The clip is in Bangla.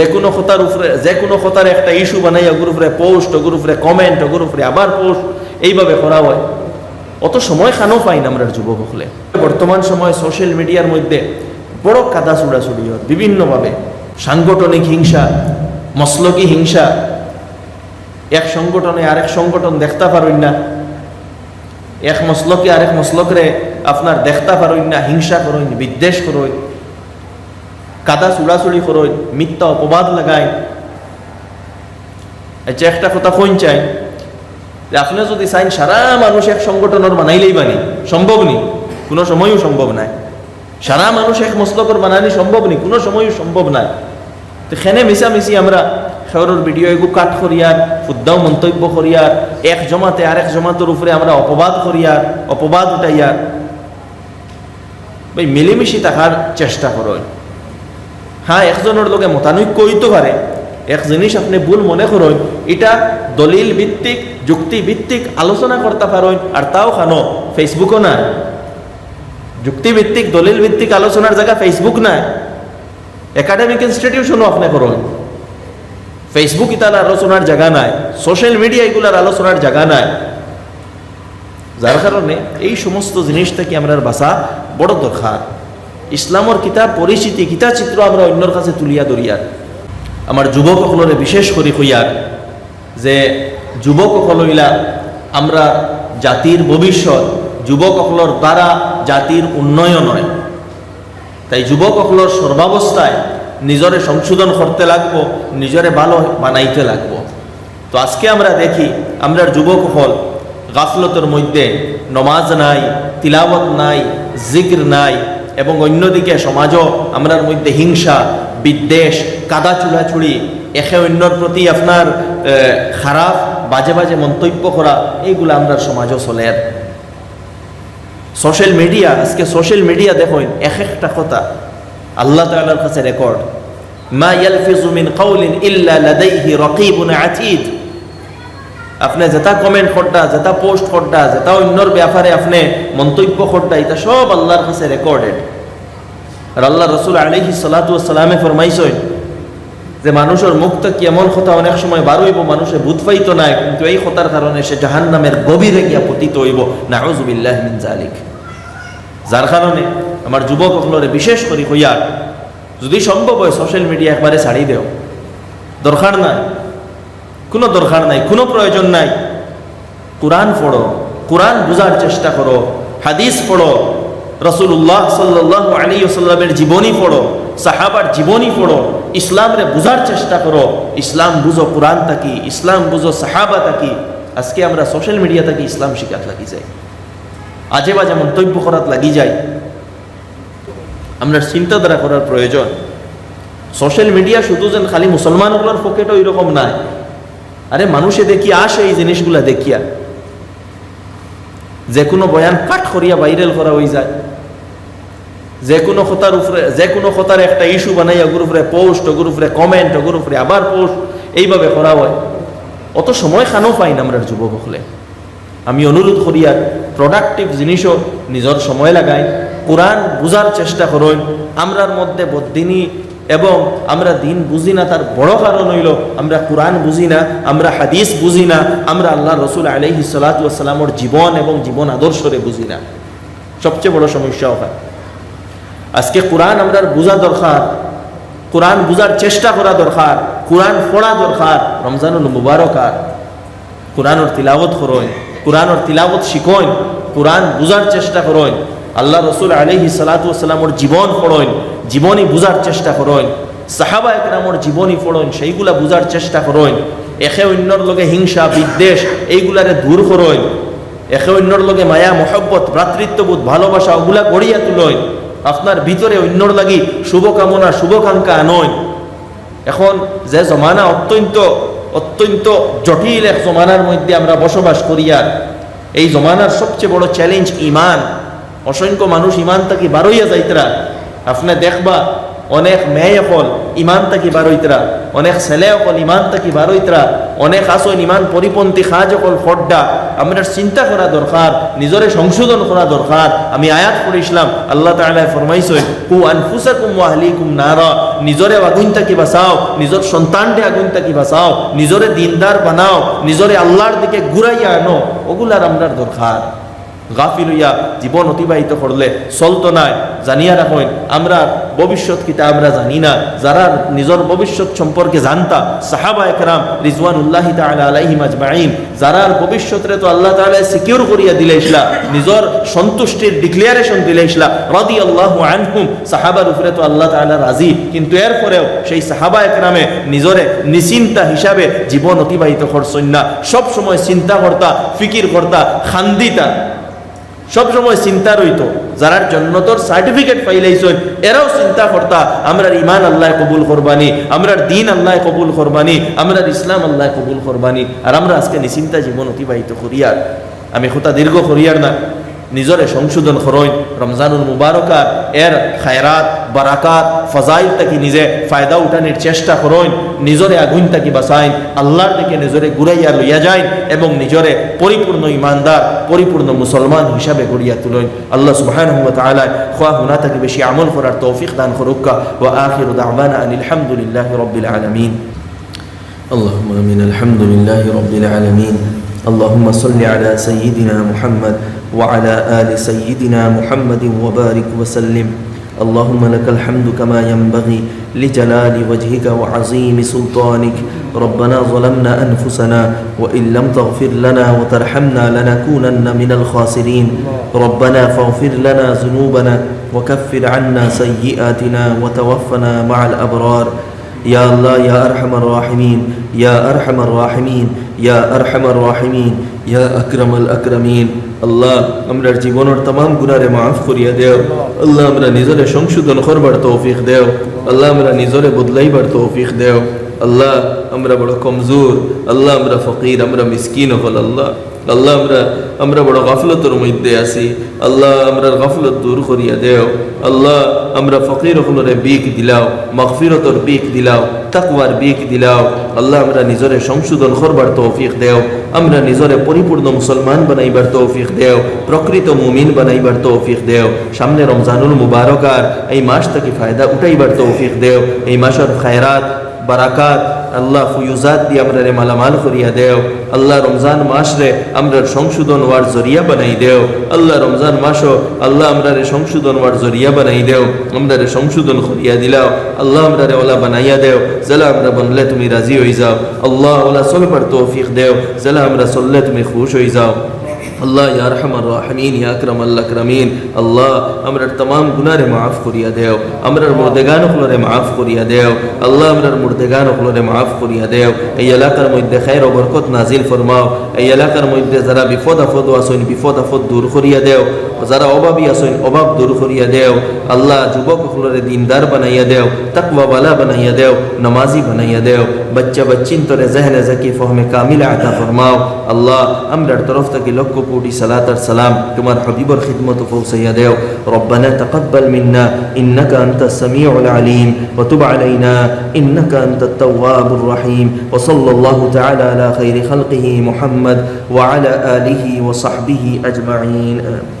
যে কোনো কথার উপরে যে কোনো কথার একটা ইস্যু বানাই ওগুর উপরে পোস্ট ওগুর উপরে কমেন্ট ওগুর উপরে আবার পোস্ট এইভাবে করা হয়। অত সময় খানো পাই না আমরা যুবক হলে। বর্তমান সময় সোশ্যাল মিডিয়ার মধ্যে বড় কাদা চুড়াচুড়ি হয়, বিভিন্নভাবে। সাংগঠনিক হিংসা, মসলকি হিংসা। এক সংগঠনে আরেক সংগঠন দেখতে পারুন না। এক মসলকে আরেক মসলকরে আপনার দেখতে পারুন না, হিংসা করুন, বিদ্বেষ করুন। কাদা চুড়াচুড়ি করুন মিথ্যা অপবাদ লাগায় আচ্ছা একটা কথা কইন চাই, যে আপনি যদি চাইন সারা মানুষ এক সংগঠনের বানাইলেই বানি সম্ভব নি? কোনো সময়ও সম্ভব নাই। সারা মানুষ এক মস্তকর বানানি সম্ভব নি? কোনো সময়ও সম্ভব নাই। তো খেনে মিশামিশি আমরা খেয়রের ভিডিও এগু কাট করিয়ার ফুদ্দাও মন্তব্য করিয়ার এক জমাতে আরেক জমাতের উপরে আমরা অপবাদ করিয়ার অপবাদ উঠাইয়ার ভাই মিলেমিশি থাকার চেষ্টা করো হ্যাঁ একজনের লোকে মতানৈক্য হইতে পারে। এক জিনিস আপনি ভুল মনে করেন, এটা দলিল ভিত্তিক, যুক্তি ভিত্তিক আলোচনা করতে পারেন, আর তাও খানো ফেসবুকও না যুক্তি ভিত্তিক, দলিল ভিত্তিক আলোচনার জায়গা ফেসবুক না একাডেমিক ইনস্টিটিউশনও আপনি করেন। ফেসবুক ইতার আলোচনার জায়গা নাই। সোশ্যাল মিডিয়া এগুলার আলোচনার জায়গা নাই। যার কারণে এই সমস্ত জিনিস থেকে আমরা বাসা বড় দরকার। ইসলামর কিতাব, পরিচিতি কিতা চিত্র আমরা অন্যর কাছে তুলিয়া ধরিয়ার। আমার যুবকসকলরে বিশেষ করে হইয়ার যে যুবকসকল হইলা আমরা জাতির ভবিষ্যৎ যুবকসকলর দ্বারা জাতির উন্নয়ন হয় তাই যুবকসকলর সর্বাবস্থায় নিজরে সংশোধন করতে লাগব নিজরে ভালো বানাইতে লাগব। তো আজকে আমরা দেখি আমরা যুবকসকল গাফলতের মধ্যে নমাজ নাই তিলাবত নাই জিক্র নাই এবং অন্যদিকে সমাজও আমরার মধ্যে হিংসা, বিদ্বেষ, কাদা চুড়াচুড়ি একে অন্যর প্রতি আপনার খারাপ, বাজে বাজে মন্তব্য করা, এইগুলো আমরা সমাজও চলে। আর সোশ্যাল মিডিয়া, আজকে সোশ্যাল মিডিয়া দেখুন, এক একটা কথা, আল্লাহ তাআলার কাছে রেকর্ড মা ইয়ালফিজু মিন কাউলিন ইল্লা লাদাইহি রাকিবুন আতীদ। আপনি যেটা কমেন্ট করটা যেটা পোস্ট করটা যেটা অন্যর ব্যাপারে আপনি মন্তব্য করটা এটা সব আল্লাহর কাছে রেকর্ডেড আর আল্লাহ রসুল আলহি সালাতু সালামে ফরমাইছেন যে মানুষের মুখ থেকে এমন কথা অনেক সময় বার হইব, মানুষে বুধ পাইত না, কিন্তু এই কথার কারণে সে জাহান্নামের গভীরে গিয়া পতিত হইব। নাউজুবিল্লাহ জালিক যার কারণে আমার যুবক সকলরে বিশেষ করি হইয়া যদি সম্ভব হয় সোশ্যাল মিডিয়া একবারে ছাড়ি দেও। দরকার নাই। কোনো দরকার নাই, কোনো প্রয়োজন নাই। কোরআন পড়ো, কোরআন বুঝার চেষ্টা করো, হাদিস পড়ো রসুল্লাহ সাল্লাহ আলী সাল্লামের জীবনী পড়ো, সাহাবার জীবনী পড়ো, ইসলামরে বুঝার চেষ্টা করো, ইসলাম বুঝো কোরআন থাকি ইসলাম বুঝো সাহাবা থাকি আজকে আমরা সোশ্যাল মিডিয়া থাকি ইসলাম শিখাত লাগি যাই আজে বাজে মন্তব্য করাত লাগি যাই আমরা চিন্তাধারা করার প্রয়োজন। সোশ্যাল মিডিয়া শুধু যেন খালি মুসলমানগুলোর পকেটও এরকম নাই। আরে মানুষে দেখি আসে এই জিনিসগুলা দেখিয়া। যে কোনো বয়ান কাট করিয়া ভাইরাল করা হয়ে যায়। যে কোনো কথার উপরে যে কোনো কথার একটা ইস্যু বানাই ওগুর উপরে পোস্ট, ওগুর উপরে কমেন্ট, ওগুর উপরে আবার পোস্ট, এইভাবে করা হয়। অত সময় খানো পাই না আমরা যুবক হলে। আমি অনুরোধ করি আর প্রোডাক্টিভ জিনিসও নিজের সময় লাগাই। কোরআন বুঝার চেষ্টা করুন। আমরার মধ্যে বদিনী এবং আমরা দিন বুঝি না, তার বড় কারণ হইল আমরা কোরআন বুঝি না, আমরা হাদিস বুঝি না, আমরা আল্লাহ রসুল আলহি সালাতামর জীবন এবং জীবন আদর্শরে বুঝি না। সবচেয়ে বড় সমস্যা হয় আজকে কোরআন আমরা বুঝা দরকার, কোরআন বুঝার চেষ্টা করা দরকার, কোরআন পড়া দরকার, রমজানুল মুবারক আর। কোরআনর তিলাবত করইন কোরআনর তিলাবত শিখইন কোরআন বুঝার চেষ্টা করইন আল্লাহ রসুল আলহি সালাতামর জীবন পড়ইন জীবনী বুঝার চেষ্টা করইন সাহাবা একরামর জীবনী পড়ইন সেইগুলা বুঝার চেষ্টা করইন একে অন্যর লগে হিংসা, বিদ্বেষ, এইগুলারে দূর করইন একে অন্যর লগে মায়া, মহব্বত, ভ্রাতৃত্ববোধ, ভালোবাসা, ওগুলা গড়িয়া তুলইন আপনার ভিতরে অন্যর লাগি শুভকামনা, শুভকাঙ্ক্ষা আনয় এখন যে জমানা অত্যন্ত অত্যন্ত জটিল এক জমানার মধ্যে আমরা বসবাস করি আর, এই জমানার সবচেয়ে বড় চ্যালেঞ্জ ইমান। অসংখ্য মানুষ ইমান থাকি বারইয়া যাইতরা। আপনি দেখবা অনেক মেয়ে অকল ইমান তাকি বারইতরা অনেক ছেলে অকল ইমান তাকি বারইতরা অনেক আসন ইমান পরিপন্থী খাজ অকল ফড্ডা আমরা চিন্তা করা দরকার, নিজরে সংশোধন করা দরকার। আমি আয়াত পড়িছিলাম, আল্লাহ তাআলা ফরমাইছেন কু আনফুসাকুম ওয়া আহলিকুম নারা। নিজরে আগুন তাকি বাঁচাও, নিজর সন্তানকে আগুন তাকি বাঁচাও, নিজরে দিনদার বানাও, নিজরে আল্লাহর দিকে ঘুরাইয়া আনো। ওগুলার আমরার দরকার। গাফিল হইয়া জীবন অতিবাহিত করলে চলতো নাই, জানিয়া রাখেন আমরা ভবিষ্যৎ কিতা আমরা জানি না, যারা নিজের ভবিষ্যৎ সম্পর্কে জানতা, সাহাবা একরাম রিজওয়ান উল্লাহ আলাইহিম যারা ভবিষ্যৎরে তো আল্লাহ তাআলা সিকিউর করিয়া দিলেইছলা নিজের সন্তুষ্টির ডিক্লারেশন দিলেইছলা রাদিয়াল্লাহু আনহুম, সাহাবার উপরে তো আল্লাহ তাআলা রাজি, কিন্তু এরপরেও সেই সাহাবা একরামে নিজরে নিশ্চিন্তা হিসাবে জীবন অতিবাহিত করছেন না সব সময় চিন্তা করতা ফিকির করতা খান্দিতা। সবসময় চিন্তা রইত, যারার তোর সার্টিফিকেট পাইলাইছ এরাও চিন্তা করতা, আমরার ইমান আল্লাহ কবুল করবানি, আমরার দিন আল্লাহ কবুল করবানি, আমরার ইসলাম আল্লাহ কবুল করবানি, আর আমরা আজকে নিশ্চিন্তা জীবন অতিবাহিত করিয়ার আমি হোতা দীর্ঘ করিয়ার না, নিজরে সংশোধন করইন রমজানুল মুবারকার এর খায়রাত বারাকাত ফজাইল তাকি নিজে ফায়দা উঠানির চেষ্টা করইন নিজরে আগুন তাকি বাসাইন আল্লাহর দিকে নিজরে ঘুরাইয়া লইয়া যাইন এবং নিজরে পরিপূর্ণ ইমানদার পরিপূর্ণ মুসলমান হিসাবে গড়িয়া তুলইন আল্লাহ সুবহানাহু ওয়া তাআলা খোয়া হুনা তাকে বেশি আমল করার তৌফিক দান করুকা ওয়া আখিরু দাওয়ানা আনিল হামদুলিল্লাহি রাব্বিল আলামিন اللهم امين الحمد لله رب العالمين اللهم صل على سيدنا محمد وعلى ال سيدنا محمد وبارك وسلم اللهم لك الحمد كما ينبغي لجلال وجهك وعظيم سلطانك. ربنا ظلمنا أنفسنا وإن لم تغفر لنا وترحمنا لنكونن من الخاسرين. ربنا فاغفر لنا ذنوبنا وكفر عنا سيئاتنا وتوفنا مع الأبرار. يا الله يا أرحم الراحمين يا أرحم الراحمين يا أرحم الراحمين يا أكرم الأكرمين আল্লাহ আমরার জীবনের তমাম গুনারে মাফ করিয়া দেও আল্লাহ আমরা নিজরে সংশোধন করবার তৌফিক দেও আল্লাহ আমরা নিজরে বদলাইবার তৌফিক দেও আল্লাহ, আমরা বড় কমজোর, আল্লাহ আমরা ফকির, আমরা মিসকিন হল আল্লাহ। আল্লাহ আমরা আমরা বড় গাফলতর মধ্যে আছি। আল্লাহ আমরা গাফলত দূর করিয়া দেও। আল্লাহ আমরা ফকির হলরে বিক দিলাও, মগফিরতর বিক দিলাও, তাকওয়ার বিক দিলাও। আল্লাহ আমরা নিজরে সংশোধন করবার তৌফিক দেও। আমরা নিজরে পরিপূর্ণ মুসলমান বানাইবার তৌফিক দেও। প্রকৃত মুমিন বানাইবার তৌফিক দেও। সামনে রমজানুল মুবারকার এই মাস থেকে ফায়দা উঠাইবার তৌফিক দেও। এই মাসের খায়রাত বারাকাত। আল্লাহ ফুয়ুজাত দিয়ে আমরা রে মালামাল করিয়া দেও। আল্লাহ রমজান মাস রে আমরা সংশোধন হওয়ার জরিয়া বানাই দেও। আল্লাহ রমজান মাসও আল্লাহ আমরা রে সংশোধন হওয়ার জরিয়া বানাই দেও। আমরা রে সংশোধন করিয়া দিলাও। আল্লাহ আমরা রে ওলা বানাইয়া দেও। জেলা আমরা বনলে তুমি রাজি হয়ে যাও। আল্লাহ ওলা চলবার তৌফিক দেও। জেলা আমরা চললে তুমি খুশ হয়ে যাও। আল্লাহ ইয়ারহামার রাহমিন ইয়াকরম আল্লাহ করমিন আল্লাহ, আমরার তমাম গুনারে মাফ করিয়া দেও, আমরার মুর্দেগান হলরে মাফ করিয়া দেও, আল্লাহ, আমরার মুর্দেগান হলরে মাফ করিয়া দেও। এই এলাকার মধ্যে খায়ের বরকত নাজিল ফরমাও, এই এলাকার মধ্যে যারা বিপদ আফদ আসইন বিপদ আফদ দূর করিয়া দেও, যারা অভাবী আসইন অভাব দূর করিয়া দেও, আল্লাহ যুবক হলরে দিনদার বানাইয়া দেও তাকওয়াওয়ালা বানাইয়া দেও, নামাজি বানাইয়া দেও بچہ بچین تو ذہن زکی فہم کامل عطا فرماؤ۔ اللہ امر طرف تک لوگ کو پوری صلاة السلام تمہار حبیب اور خدمت فو سیدیو ربنا تقبل منا انك انت السميع العليم وتب علينا انك انت التواب الرحيم وصلى الله تعالى على خير خلقه محمد وعلى اله وصحبه اجمعين آمين